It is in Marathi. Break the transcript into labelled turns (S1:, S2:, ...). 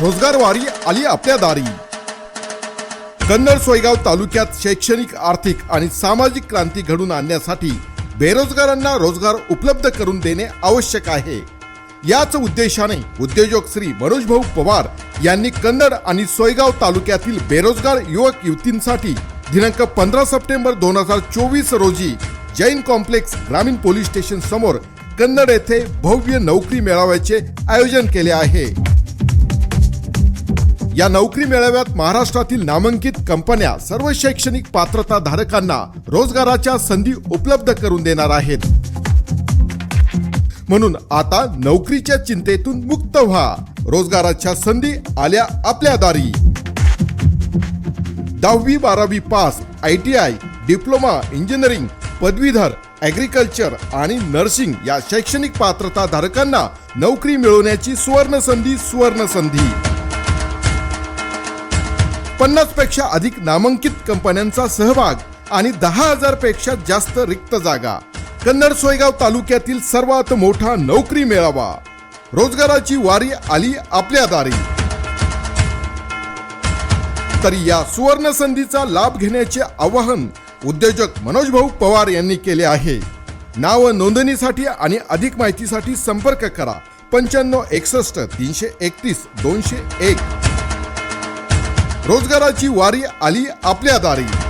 S1: रोजगार वारी आली आपल्या दारी. कन्नड सोयगाव तालुक्यात शैक्षणिक आर्थिक आणि सामाजिक क्रांती घडून आणण्यासाठी बेरोजगारांना रोजगार उपलब्ध करून देणे आवश्यक आहे. याच उद्देशाने उद्योजक श्री मनोज भाऊ पवार यांनी कन्नड आणि सोयगाव तालुक्यातील बेरोजगार युवक युवतींसाठी दिनांक पंधरा सप्टेंबर दोन हजार चोवीस रोजी जैन कॉम्प्लेक्स ग्रामीण पोलीस स्टेशन समोर कन्नड येथे भव्य नोकरी मेळाव्याचे आयोजन केले आहे. या नोकरी मेळाव्यात महाराष्ट्रातील नामांकित कंपन्या सर्व शैक्षणिक पात्रता धारकांना रोजगाराच्या संधी उपलब्ध करून देणार आहेत. म्हणून आता नोकरीच्या चिंतेतून मुक्त व्हा. रोजगाराच्या संधी आल्या आपल्या दारी. दहावी बारावी pass I T I diploma engineering पदवीधर ॲग्रिकल्चर आणि नर्सिंग या शैक्षणिक पात्रता धारकांना नोकरी मिळवण्याची सुवर्ण संधी सुवर्ण संधी. पन्नासपेक्षा अधिक नामांकित कंपन्यांचा सहभाग आणि दहा हजारपेक्षा जास्त रिक्त जागा. कन्नड सोयगाव तालुक्यातील सर्वात मोठा नोकरी मेळावा. रोजगाराची वारी आली आपल्या दारी. तर या सुवर्ण संधीचा लाभ घेण्याचे आवाहन उद्योजक मनोज भाऊ पवार यांनी केले आहे. नाव नोंदणीसाठी आणि अधिक माहितीसाठी संपर्क करा. पंच्याण्णव एकसष्ट तीनशे एकतीस दोनशे एक. रोजगाराची वारी आली आपल्या दारी.